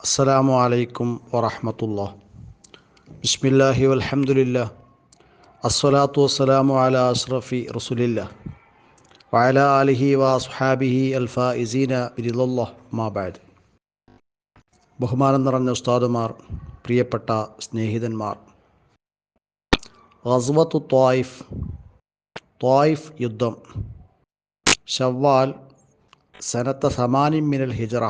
അസ്സലാമു അലൈക്കും വറഹമത്തുള്ള ബിസ്മില്ലാഹി വൽഹംദുലില്ലാ അസ്സലാത്തു വസ്സലാമു അല അഷ്റഫി റസുലില്ല വഅല ആലിഹി വസ്ഹാബിഹി അൽഫായിസീന ബിരിദല്ലാ മാബാദ് ബഹുമാനം നിറഞ്ഞ ഉസ്താദുമാർ പ്രിയപ്പെട്ട സ്നേഹിതന്മാർ ഗസ്വത്തു ത്വായിഫ് ത്വായിഫ് യുദ്ധം ഷവ്വാൽ സനത്ത സമാനിൻ മിനൽ ഹിജറ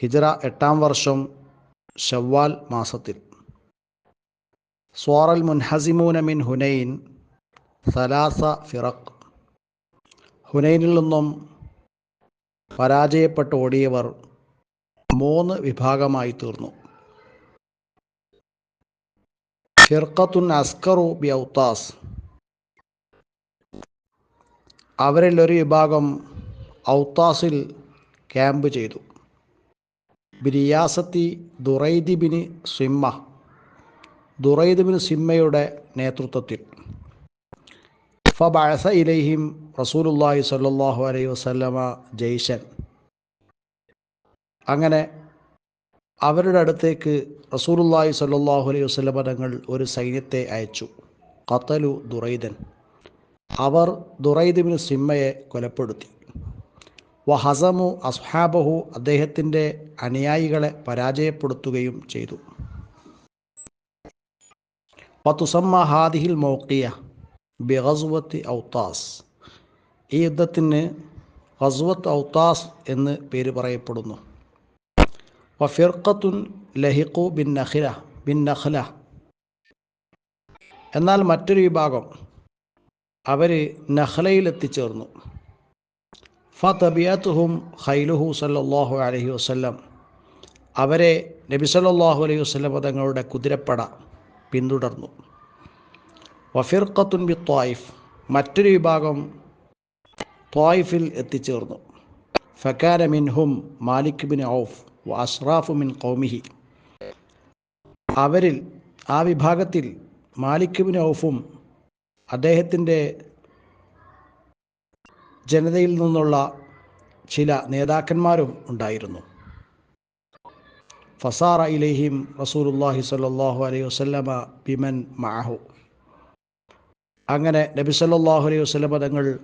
ഹിജറ എട്ടാം വർഷം ഷവ്വാൽ മാസത്തിൽ. സ്വാറൽ മുൻഹസിമൂന മിൻ ഹുനൈൻ സലാസ ഫിറഖ്. ഹുനൈനിൽ നിന്നും പരാജയപ്പെട്ട് ഓടിയവർ മൂന്ന് വിഭാഗമായി തീർന്നു. ഫിർഖത്തുൻ അസ്കറു ബി ഔത്താസ്. അവരിൽ ഒരു വിഭാഗം ഔത്താസിൽ ക്യാമ്പ് ചെയ്തു. ബിരിയാസത്തി ദുറൈദ് ബിന് സിമ്മ ദുറൈദ് ബിൻ സിമ്മയുടെ നേതൃത്വത്തിൽ. ഫബഅസ ഇലൈഹിം റസൂലുല്ലാഹി സ്വല്ലല്ലാഹു അലൈഹി വസല്ലമ ജയ്ഷൻ അങ്ങനെ അവരുടെ അടുത്തേക്ക് റസൂലുല്ലാഹി സ്വല്ലല്ലാഹു അലൈഹി വസല്ലമ തങ്ങൾ ഒരു സൈന്യത്തെ അയച്ചു. ഖത്തലു ദുറൈദൻ. അവർ ദുറൈദ് ബിൻ സിമ്മയെ കൊലപ്പെടുത്തി. വഹസമു അസ്ഹാബഹു അദ്ദേഹത്തിന്റെ അനുയായികളെ പരാജയപ്പെടുത്തുകയും ചെയ്തു. പത്തുസമ്മ ഹാദിഹിൽ മൗക്കിയ ബിഹസുവത്ത് ഔത്താസ്. ഈ യുദ്ധത്തിന് ഹസുവത്ത് ഔത്താസ് എന്ന് പേര് പറയപ്പെടുന്നു. വഫിർഖത്തുൻ ലഹിഖു ബിൻ നഖില ബിൻ നഖ്ല. എന്നാൽ മറ്റൊരു വിഭാഗം അവർ നഖ്ലയിൽ എത്തിച്ചേർന്നു. ഫതബിയത്തുഹും ഖൈലുഹു സല്ലാഹു അലഹി വസ്ല്ലം. അവരെ നബി സല്ലാഹു അലൈഹി വസ്ലം തങ്ങളുടെ കുതിരപ്പട പിന്തുടർന്നു. വഫിർഖത്തുൻ ബി ത്വായിഫ് മറ്റൊരു വിഭാഗം ത്വായിഫിൽ എത്തിച്ചേർന്നു. ഫക്കാര മിൻഹും മാലിക് ബിൻ ഔഫ് അഷ്റാഫു മിൻ കൗമിഹി അവരിൽ ആ വിഭാഗത്തിൽ മാലിക് ബിൻ ഔഫും അദ്ദേഹത്തിന്റെ ജനതയിൽ നിന്നുള്ള ചില നേതാക്കന്മാരും ഉണ്ടായിരുന്നു. ഫസാറ ഇലഹിം റസൂലുല്ലാഹി സ്വല്ലല്ലാഹു അലൈഹി വസല്ലമ ബിമൻ മാഹു അങ്ങനെ നബി സല്ലാഹു അലൈഹി വസല്ലമ തങ്ങൾ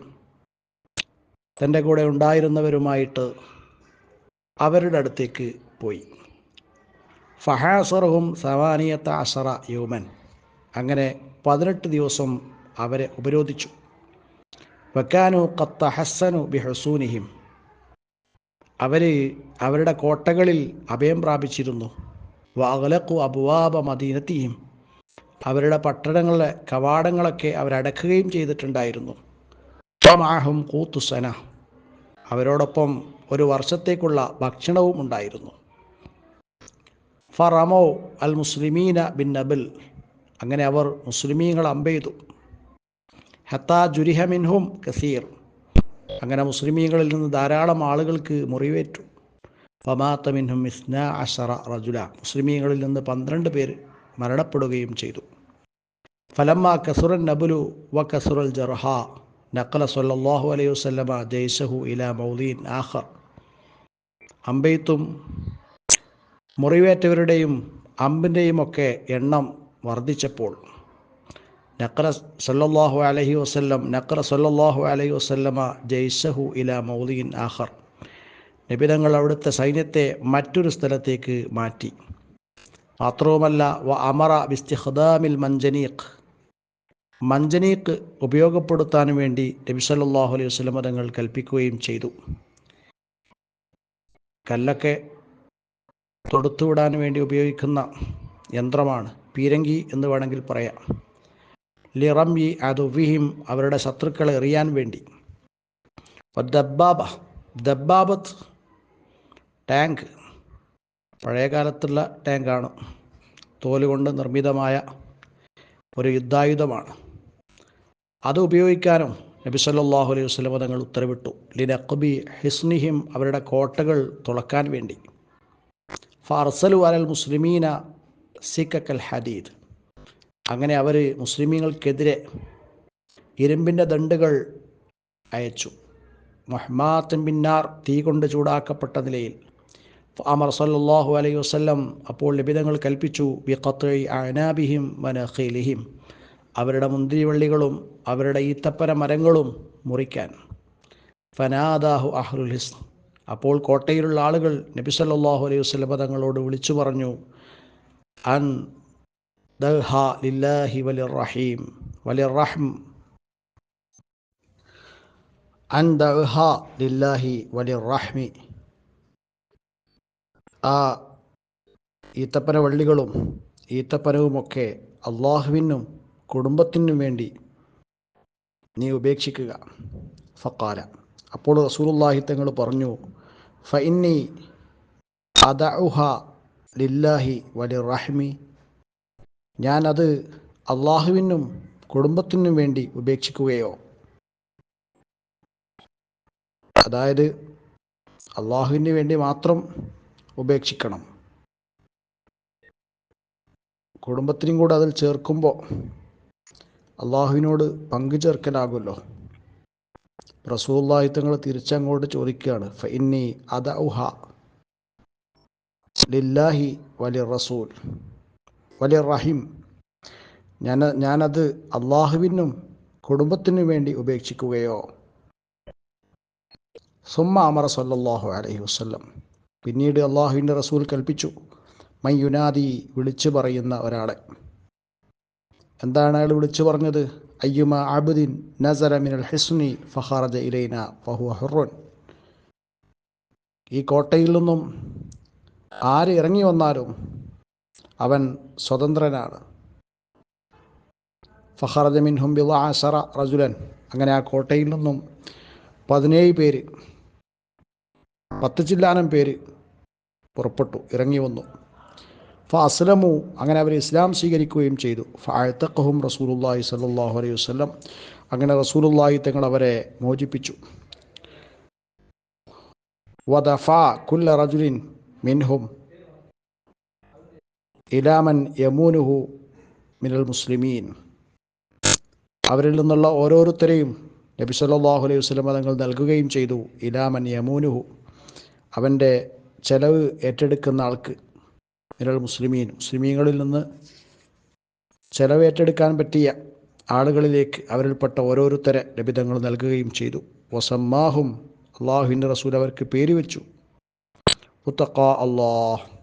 തന്റെ കൂടെ ഉണ്ടായിരുന്നവരുമായിട്ട് അവരുടെ അടുത്തേക്ക് പോയി. ഫഹാസറഹും സവാനിയത്ത അസറ യൂമൻ. അങ്ങനെ പതിനെട്ട് ദിവസം അവരെ ഉപരോധിച്ചു. വക്കാനു കത്ത ഹസ്സനു ബിഹസൂനിഹിം. അവർ അവരുടെ കോട്ടകളിൽ അഭയം പ്രാപിച്ചിരുന്നു. വാഗലക്കു അബുവാബ മദീനത്തിയും അവരുടെ പട്ടണങ്ങളിലെ കവാടങ്ങളൊക്കെ അവരടക്കുകയും ചെയ്തിട്ടുണ്ടായിരുന്നു. മാഹും കൂത്തുസന അവരോടൊപ്പം ഒരു വർഷത്തേക്കുള്ള ഭക്ഷണവും ഉണ്ടായിരുന്നു. ഫറമോ അൽ മുസ്ലിമീന ബിൻ നബിൽ. അങ്ങനെ അവർ മുസ്ലിമീങ്ങൾ അമ്പെയ്തു. ഹത്താ ജുരിഹമിൻഹും കസീർ. അങ്ങനെ മുസ്ലിമീങ്ങളിൽ നിന്ന് ധാരാളം ആളുകൾക്ക് മുറിവേറ്റു. ഫമാത്ത മിൻഹും ഇസ്ന അഷറ റജുല. മുസ്ലിമീങ്ങളിൽ നിന്ന് പന്ത്രണ്ട് പേർ മരണപ്പെടുകയും ചെയ്തു. ഫലമ്മ കസുറൻ നബുലു വ കസുറൽ ജർഹ. നക്കല സൊല്ലാഹു അലൈഹി വസ്ലമ ജയ്സഹു ഇല മൗദീൻ ആഹർ അമ്പെയ്ത്തും മുറിവേറ്റവരുടെയും അമ്പിന്റെയും ഒക്കെ എണ്ണം വർദ്ധിച്ചപ്പോൾ നക്ര സല്ലല്ലാഹു അലഹി വസ്ല്ലം നക്ര സല്ലല്ലാഹു അലഹി വസല്ലമ ജയ്സഹു ഇല മൗലിൻ ആഹർ നിബിതങ്ങൾ അവിടുത്തെ സൈന്യത്തെ മറ്റൊരു സ്ഥലത്തേക്ക് മാറ്റി. മാത്രവുമല്ല വ അമറ ബിസ്തിഖദാമിൽ മഞ്ജനീഖ് മഞ്ജനീഖ് ഉപയോഗപ്പെടുത്താൻ വേണ്ടി നബി സല്ലാഹു അലൈഹി വസ്ലമ തങ്ങൾ കൽപ്പിക്കുകയും ചെയ്തു. കല്ലൊക്കെ തൊടുത്തുവിടാൻ വേണ്ടി ഉപയോഗിക്കുന്ന യന്ത്രമാണ്. പീരങ്കി എന്ന് വേണമെങ്കിൽ പറയാം. ലിറംയി അതുവിഹിം അവരുടെ ശത്രുക്കളെ എറിയാൻ വേണ്ടി. ദബ്ബാബ ദബ്ബാബത്ത് ടാങ്ക് പഴയ കാലത്തുള്ള ടാങ്കാണ്. തോൽ കൊണ്ട് നിർമ്മിതമായ ഒരു യുദ്ധായുധമാണ്. അത് ഉപയോഗിക്കാനും നബി സല്ലാഹു അലൈഹി വസ്ലമ തങ്ങൾ ഉത്തരവിട്ടു. ലിനഖബി ഹിസ്നിഹിം അവരുടെ കോട്ടകൾ തുളക്കാൻ വേണ്ടി. ഫർസലു അലൽ മുസ്ലിമീന സിക്കൽ ഹദീദ്. അങ്ങനെ അവർ മുസ്ലിമീങ്ങൾക്കെതിരെ ഇരുമ്പിന്റെ ദണ്ടുകൾ അയച്ചു. മഹ്മാത്തും പിന്നാർ തീ കൊണ്ട് ചൂടാക്കപ്പെട്ട നിലയിൽ അമർ സല്ലാഹു അലൈഹി വസ്ലം അപ്പോൾ ലഭിതങ്ങൾ കൽപ്പിച്ചു ബി അനാബിഹിം വനഖീലിഹിം അവരുടെ മുന്തിരിവള്ളികളും അവരുടെ ഈത്തപ്പന മരങ്ങളും മുറിക്കാൻ. ഫനാദാഹു അഹ്റുൽ ഹിസ് അപ്പോൾ കോട്ടയിലുള്ള ആളുകൾ നബി സല്ലല്ലാഹു അലൈഹി വസല്ലം തങ്ങളോട് വിളിച്ചു പറഞ്ഞു അൻ ലില്ലാഹി വലിർ വലിർ ലില്ലാഹി വലിർ ആ ഈത്തപ്പന വള്ളികളും ഈത്തപ്പനവുമൊക്കെ അള്ളാഹുവിനും കുടുംബത്തിനും വേണ്ടി നീ ഉപേക്ഷിക്കുക. ഫക്കാല അപ്പോൾ റസൂലുള്ളാഹി തങ്ങൾ പറഞ്ഞു ഫഇന്നി അദഉഹ ലില്ലാഹി വലി റഹ്മി ഞാനത് അള്ളാഹുവിനും കുടുംബത്തിനും വേണ്ടി ഉപേക്ഷിക്കുകയോ? അതായത് അള്ളാഹുവിന് വേണ്ടി മാത്രം ഉപേക്ഷിക്കണം. കുടുംബത്തിനും കൂടെ അതിൽ ചേർക്കുമ്പോൾ അള്ളാഹുവിനോട് പങ്കു ചേർക്കലാകുമല്ലോ. റസൂല്ലാഹി തങ്ങൾ തിരിച്ചങ്ങോട്ട് ചോദിക്കുകയാണ് ഫഇന്നി അദഉഹ ലില്ലാഹി വലി റസൂൽ വലി റഹിം ഞാൻ ഞാനത് അള്ളാഹുവിനും കുടുംബത്തിനു വേണ്ടി ഉപേക്ഷിക്കുകയോ. സുമ്മ അമർ സല്ലല്ലാഹു അലഹി വസല്ലം. പിന്നീട് അള്ളാഹുവിന്റെ റസൂൽ കൽപ്പിച്ചു. മൈ യുനാദി വിളിച്ചു പറയുന്ന ഒരാളെ. എന്താണ് അയാൾ വിളിച്ചു പറഞ്ഞത്? അയ്യുമ അബുദ്ദീൻ നസര മിനൽ ഹിസ്നി ഫഹാറജ ഇലൈന ഫഹു ഹുറുൻ. ഈ കോട്ടയിൽ നിന്നും ആര് ഇറങ്ങി വന്നാലും അവൻ സ്വതന്ത്രനാണ്. ഫഹറജ മിൻ ഹുംബിള ആസറ റജുലൻ. അങ്ങനെ ആ കോട്ടയിൽ നിന്നും പതിനേഴ് പേര് പത്ത് ചില്ലാനം പേര് പുറപ്പെട്ടു ഇറങ്ങി വന്നു. ഫ അസ്ലമു അങ്ങനെ അവർ ഇസ്ലാം സ്വീകരിക്കുകയും ചെയ്തു. ഫഅത്തഖഹും റസൂലുള്ളാഹി സ്വല്ലല്ലാഹു അലൈഹി വസ്ലം അങ്ങനെ റസൂലുള്ളാഹി തങ്ങൾ അവരെ മോചിപ്പിച്ചു. വദഫ കുല്ല റജുലിൻ മിൻഹും ഇലാമൻ യമൂനുഹു മിനൽ മുസ്ലിമീൻ. അവരിൽ നിന്നുള്ള ഓരോരുത്തരെയും നബി സല്ലാഹു അലൈഹി വസ്ലം തങ്ങൾ നൽകുകയും ചെയ്തു ഇലാമൻ യമൂനുഹു. അവന്റെ ചെലവ് ഏറ്റെടുക്കുന്ന ആൾക്ക് മിനൽ മുസ്ലിമീൻ. മുസ്ലിമീങ്ങളിൽ നിന്ന് ചെലവ് ഏറ്റെടുക്കാൻ പറ്റിയ ആളുകളിലേക്ക് അവരിൽപ്പെട്ട ഓരോരുത്തരെ ലഭിതങ്ങൾ നൽകുകയും ചെയ്തു. വസമ്മാഹും അള്ളാഹുവിന്റെ റസൂൽ അവർക്ക് പേര് വെച്ചു. ഉത്തക്കാ അള്ളാഹ്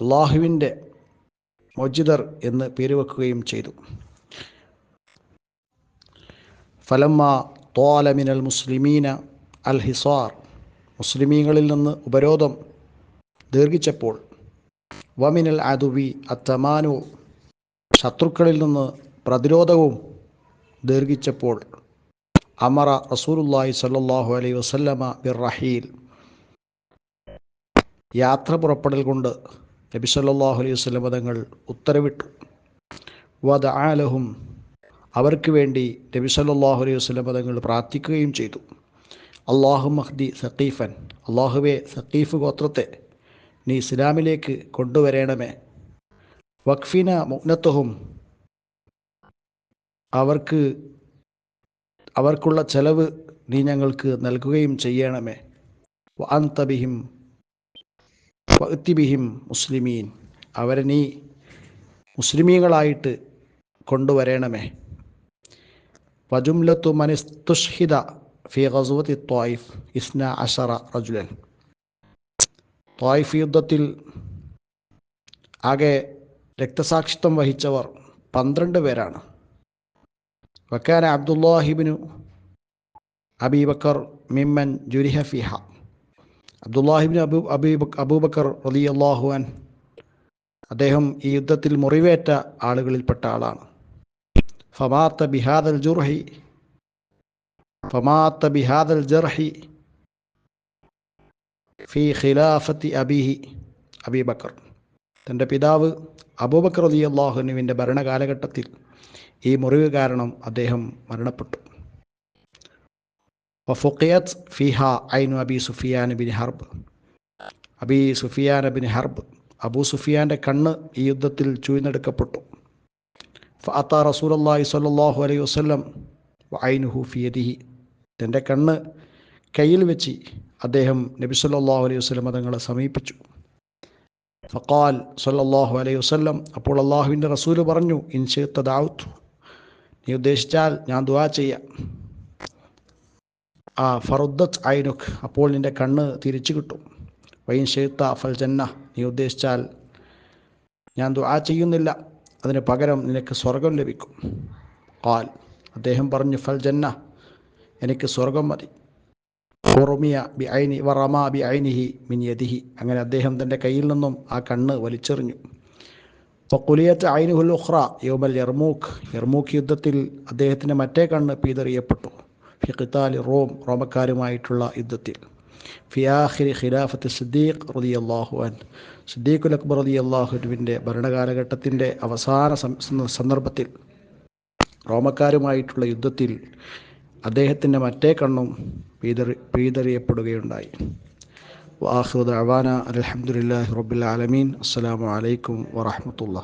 അള്ളാഹുവിന്റെ മൊജിദർ എന്ന് പേര് വെക്കുകയും ചെയ്തു. ഫലമ്മ തോലമിനൽ മുസ്ലിമീന അൽ ഹിസാർ. മുസ്ലിമീങ്ങളിൽ നിന്ന് ഉപരോധം ദീർഘിച്ചപ്പോൾ വമിനൽ അതുവി അത്തമാനു ശത്രുക്കളിൽ നിന്ന് പ്രതിരോധവും ദീർഘിച്ചപ്പോൾ അമറ റസൂലുല്ലാഹി സല്ലാഹു അലൈ വസല്ലമ ബിർ റഹീൽ. യാത്ര പുറപ്പെടൽ കൊണ്ട് നബി സല്ലാഹു അലൈഹി വസ്ലം തങ്ങൾ ഉത്തരവിട്ടു. വദ ആലഹും അവർക്ക് വേണ്ടി നബി സല്ലാഹു അലൈഹി വസ്ലം തങ്ങൾ പ്രാർത്ഥിക്കുകയും ചെയ്തു. അള്ളാഹു മഹ്ദി സഖീഫൻ അള്ളാഹുവെ സഖീഫ് ഗോത്രത്തെ നീ ഇസ്ലാമിലേക്ക് കൊണ്ടുവരണമേ. വഖഫിന മുഗ്നത്വവും അവർക്ക് അവർക്കുള്ള ചെലവ് നീ ഞങ്ങൾക്ക് നൽകുകയും ചെയ്യണമേ. അന്തബിഹിം വത്തിബിഹിം മുസ്ലിമീൻ. അവരെ നീ മുസ്ലിമീങ്ങളായിട്ട് കൊണ്ടുവരണമേ. വജുംലത്തു മനിസ്തുഷ്ഹിദ ഫി ഗസുവത്തി ത്വായിഫ് ഇസ്ന അഷറ റജുലൻ. ത്വായിഫ് യുദ്ധത്തിൽ ആകെ രക്തസാക്ഷിത്വം വഹിച്ചവർ പന്ത്രണ്ട് പേരാണ്. വക്കാന അബ്ദുല്ലാഹിബിനു അബീബക്കർ മിമ്മൻ ജുരിഹ ഫിഹ. അബ്ദുല്ലാഹിബിൻ അബൂ അബീബ് അബൂബക്കർ റലി അള്ളാഹുവാൻ അദ്ദേഹം ഈ യുദ്ധത്തിൽ മുറിവേറ്റ ആളുകളിൽപ്പെട്ട ആളാണ്. ഫമാത്ത ബിഹാദൽ ജുർഹി ഫമാത്ത ബിഹാദൽ ജർഹി ഫി ഖിലാഫത്തി അബിഹി അബീബക്കർ. തന്റെ പിതാവ് അബൂബക്കർ അലി അള്ളാഹുനുവിന്റെ ഭരണകാലഘട്ടത്തിൽ ഈ മുറിവ് കാരണം അദ്ദേഹം മരണപ്പെട്ടു. വഫുഖിയത് ഫിഹ ഐനു അബി സുഫിയാൻ ബിൻ ഹർബ് അബി സുഫിയാൻ ബിൻ ഹർബ് അബൂ സുഫിയാന്റെ കണ്ണ് ഈ യുദ്ധത്തിൽ ചൂഴ്ന്നെടുക്കപ്പെട്ടു ഫഅത്ത റസൂൽ അള്ളാഹി അലൈ വസല്ലം ഐനുഹു ഫിയദിഹി തന്റെ കണ്ണ് കയ്യിൽ വെച്ച് അദ്ദേഹം നബി സല്ലാഹു അലൈഹി വസ്ലം തങ്ങളെ സമീപിച്ചു. ഫക്കാൽ സല്ലാഹു അലൈഹി വസ്ലം അപ്പോൾ അള്ളാഹുവിന്റെ റസൂൽ പറഞ്ഞു ഇൻഷീത്ത ദാവുത്തു നീ ഉദ്ദേശിച്ചാൽ ഞാൻ ദുവാ ചെയ്യാം. ആ ഫറുദ്ദത്ത് ഐനുഖ് അപ്പോൾ നിന്റെ കണ്ണ് തിരിച്ചു കിട്ടും. വൈൻ ഷെയ്ത്ത ഫൽ ജന്ന നീ ഉദ്ദേശിച്ചാൽ ഞാൻ ആ ചെയ്യുന്നില്ല. അതിന് പകരം നിനക്ക് സ്വർഗം ലഭിക്കും. ഖാൽ അദ്ദേഹം പറഞ്ഞു ഫൽ ജന്ന എനിക്ക് സ്വർഗം മതി. ഓർമിയ ബി ഐനി വറമാ ബി ഐനിഹി മിൻ യതിഹി അങ്ങനെ അദ്ദേഹം തന്റെ കയ്യിൽ നിന്നും ആ കണ്ണ് വലിച്ചെറിഞ്ഞു. ഫക്കുലിയത്ത് ഐനുഹുൽ ഉഹ്റ യോമൽ യർമൂഖ്. യർമൂഖ് യുദ്ധത്തിൽ അദ്ദേഹത്തിന്റെ മറ്റേ കണ്ണ് പീതറിയപ്പെട്ടു. ഖിത്താലി റോം റോമക്കാരുമായിട്ടുള്ള യുദ്ധത്തിൽ. ഫിയാഹിരി ഖിലാഫത്ത് സിദ്ദീഖ് റതി അള്ളാഹു അൻ സിദ്ദീഖുൽ അക്ബർ റതി അള്ളാഹുവിന്റെ ഭരണകാലഘട്ടത്തിന്റെ അവസാന സന്ദർഭത്തിൽ റോമക്കാരുമായിട്ടുള്ള യുദ്ധത്തിൽ അദ്ദേഹത്തിന്റെ മറ്റേ കണ്ണും പീതറി പീതറിയപ്പെടുകയുണ്ടായി. വാഹുദ് അവാന അലഹമുല്ലാ റബുൽ ആലമീൻ. അസ്സലാമു അലൈക്കും വറഹമത്തുള്ള